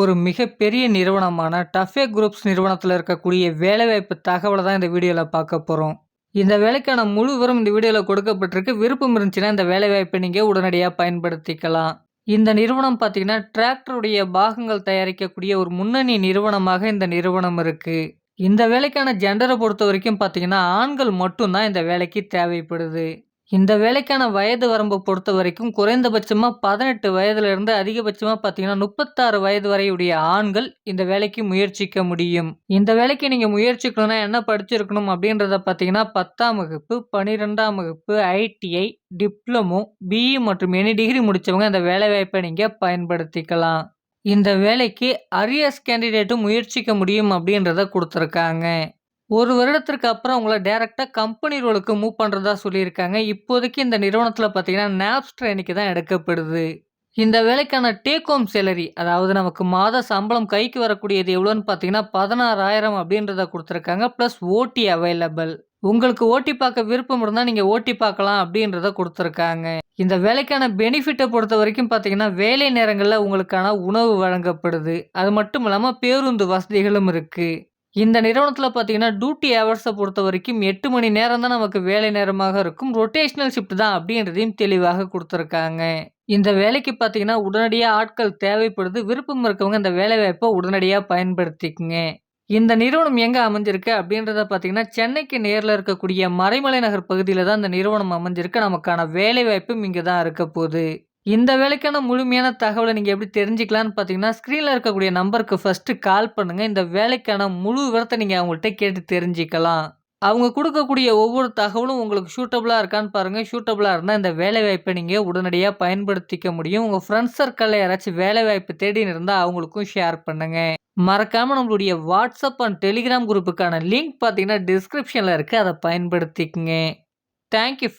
ஒரு மிகப்பெரிய நிறுவனமான டஃபே குரூப்ஸ் நிறுவனத்தில் இருக்கக்கூடிய வேலைவாய்ப்பு தகவலை தான் இந்த வீடியோவில் பார்க்க போகிறோம் இந்த வேலைக்கான முழு விவரம் இந்த வீடியோவில் கொடுக்கப்பட்டிருக்கு. விருப்பம் இருந்துச்சுன்னா இந்த வேலைவாய்ப்பை நீங்கள் உடனடியாக பயன்படுத்திக்கலாம். இந்த நிறுவனம் பார்த்தீங்கன்னா டிராக்டருடைய பாகங்கள் தயாரிக்கக்கூடிய ஒரு முன்னணி நிறுவனமாக இந்த நிறுவனம் இருக்குது இந்த வேலைக்கான ஜெண்டரை பொறுத்த வரைக்கும் பார்த்தீங்கன்னா ஆண்கள் மட்டும்தான் இந்த வேலைக்கு தேவைப்படுது. இந்த வேலைக்கான வயது வரம்பு பொறுத்த வரைக்கும் குறைந்தபட்சமாக பதினெட்டு வயதுலேருந்து அதிகபட்சமாக பார்த்தீங்கன்னா, 36 வயது வரையுடைய ஆண்கள் இந்த வேலைக்கு முயற்சிக்க முடியும். இந்த வேலைக்கு நீங்கள் முயற்சிக்கணும்னா என்ன படிச்சிருக்கணும் அப்படின்றத பார்த்தீங்கன்னா, 10ஆம் வகுப்பு, 12ஆம் வகுப்பு, ஐடிஐ, டிப்ளமோ, பிஇ மற்றும் எனி டிகிரி முடித்தவங்க இந்த வேலைவாய்ப்பை நீங்கள் பயன்படுத்திக்கலாம். இந்த வேலைக்கு அரியர்ஸ் கேண்டிடேட்டும் முயற்சிக்க முடியும் அப்படின்றத கொடுத்துருக்காங்க ஒரு வருடத்திற்கு அப்புறம் உங்களை டேரெக்டாக கம்பெனி ரோலுக்கு மூவ் பண்ணுறதா சொல்லியிருக்காங்க. இப்போதைக்கு இந்த நிறுவனத்தில் பார்த்தீங்கன்னா, நாப்ஸ் ட்ரெயினுக்கு தான் எடுக்கப்படுது. இந்த வேலைக்கான டேக் ஹோம் சேலரி அதாவது நமக்கு மாத சம்பளம் கைக்கு வரக்கூடியது எவ்வளோன்னு பார்த்தீங்கன்னா, 16,000 அப்படின்றத கொடுத்துருக்காங்க ப்ளஸ் ஓடி அவைலபிள். உங்களுக்கு ஓட்டி பார்க்க விருப்பம் இருந்தால் நீங்கள் ஓட்டி பார்க்கலாம் அப்படின்றத கொடுத்துருக்காங்க இந்த வேலைக்கான பெனிஃபிட்டை பொறுத்த வரைக்கும் பார்த்தீங்கன்னா, வேலை நேரங்களில் உங்களுக்கான உணவு வழங்கப்படுது. அது மட்டும் இல்லாமல் பேருந்து வசதிகளும் இருக்குது இந்த நிறுவனத்தில் பார்த்தீங்கன்னா, டியூட்டி ஹவர்ஸ பொறுத்தவரைக்கும் 8 மணி நேரம் தான் நமக்கு வேலை நேரமாக இருக்கும். ரொட்டேஷ்னல் ஷிஃப்ட் தான் அப்படின்றதையும் தெளிவாக கொடுத்துருக்காங்க இந்த வேலைக்கு பார்த்தீங்கன்னா, உடனடியாக ஆட்கள் தேவைப்படுது. விருப்பம் இருக்கவங்க இந்த வேலைவாய்ப்பை உடனடியாக பயன்படுத்திக்குங்க இந்த நிறுவனம் எங்கே அமைஞ்சிருக்கு அப்படின்றத பார்த்தீங்கன்னா, சென்னைக்கு நேரில் இருக்கக்கூடிய மறைமலை நகர் பகுதியில் தான் இந்த நிறுவனம் அமைஞ்சிருக்கு. நமக்கான வேலைவாய்ப்பும் இங்கே தான் இருக்கப்போது. இந்த வேலைக்கான முழுமையான தகவலை நீங்கள் எப்படி தெரிஞ்சுக்கலான்னு பார்த்தீங்கன்னா, ஸ்க்ரீனில் இருக்கக்கூடிய நம்பருக்கு ஃபர்ஸ்ட்டு கால் பண்ணுங்கள் இந்த வேலைக்கான முழு விவரத்தை நீங்கள் அவங்கள்ட்ட கேட்டு தெரிஞ்சுக்கலாம். அவங்க கொடுக்கக்கூடிய ஒவ்வொரு தகவலும் உங்களுக்கு சூட்டபிளா இருக்கான்னு பாருங்கள் ஷூட்டபுளாக இருந்தால் இந்த வேலைவாய்ப்பை நீங்கள் உடனடியாக பயன்படுத்திக்க முடியும். உங்கள் ஃப்ரெண்ட்ஸ் சர்க்கிள்ல யாராச்சும் வேலைவாய்ப்பு தேடின்னு இருந்தால் அவங்களுக்கும் ஷேர் பண்ணுங்கள் மறக்காமல் நம்மளுடைய வாட்ஸ்அப் அண்ட் டெலிகிராம் குரூப்புக்கான லிங்க் பார்த்தீங்கன்னா, டிஸ்கிரிப்ஷனில் இருக்குது அதை பயன்படுத்திக்கங்க. Thank you